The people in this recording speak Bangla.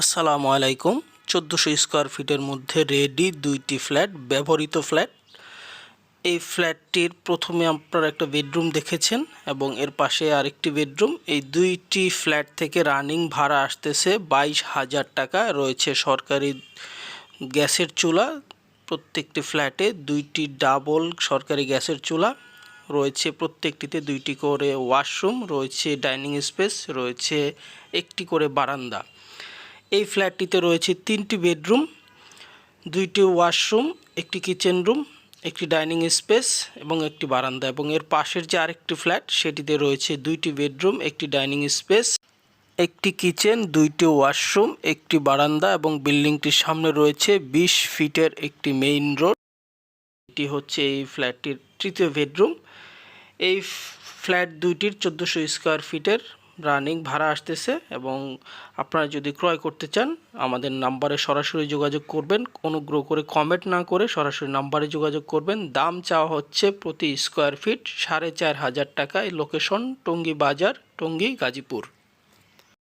আসসালামু আলাইকুম। চোদ্দোশো স্কোয়ার ফিটের মধ্যে রেডি দুইটি ফ্ল্যাট, ব্যবহৃত ফ্ল্যাট। এই ফ্ল্যাটটির প্রথমে আপনারা একটা বেডরুম দেখেছেন এবং এর পাশে আরেকটি বেডরুম। এই দুইটি ফ্ল্যাট থেকে রানিং ভাড়া আসতেছে বাইশ হাজার টাকা। রয়েছে সরকারি গ্যাসের চুলা, প্রত্যেকটি ফ্ল্যাটে দুইটি ডাবল সরকারি গ্যাসের চুলা, রয়েছে প্রত্যেকটিতে দুইটি করে ওয়াশরুম, রয়েছে ডাইনিং স্পেস, রয়েছে একটি করে বারান্দা। এই ফ্ল্যাটটিতে রয়েছে তিনটি বেডরুম, দুইটি ওয়াশরুম, একটি কিচেন রুম, একটি ডাইনিং স্পেস এবং একটি বারান্দা এবং এর পাশের যে আরেকটি ফ্ল্যাট সেটিতে রয়েছে দুইটি বেডরুম, একটি ডাইনিং স্পেস, একটি কিচেন, দুইটি ওয়াশরুম, একটি বারান্দা এবং বিল্ডিংটির সামনে রয়েছে বিশ ফিটের একটি মেইন রোড। এটি হচ্ছে এই ফ্ল্যাটটির তৃতীয় বেডরুম। এই ফ্ল্যাট দুইটির চোদ্দোশো স্কোয়ার ফিটের রানিং ভাড়া আসতেছে এবং আপনারা যদি ক্রয় করতে চান, আমাদের নাম্বারে সরাসরি যোগাযোগ করবেন। অনুগ্রহ করে কমেন্ট না করে সরাসরি নাম্বারে যোগাযোগ করবেন। দাম চাওয়া হচ্ছে প্রতি স্কোয়ার ফিট সাড়ে চার হাজার টাকায়। লোকেশন টঙ্গী বাজার, টঙ্গী গাজীপুর।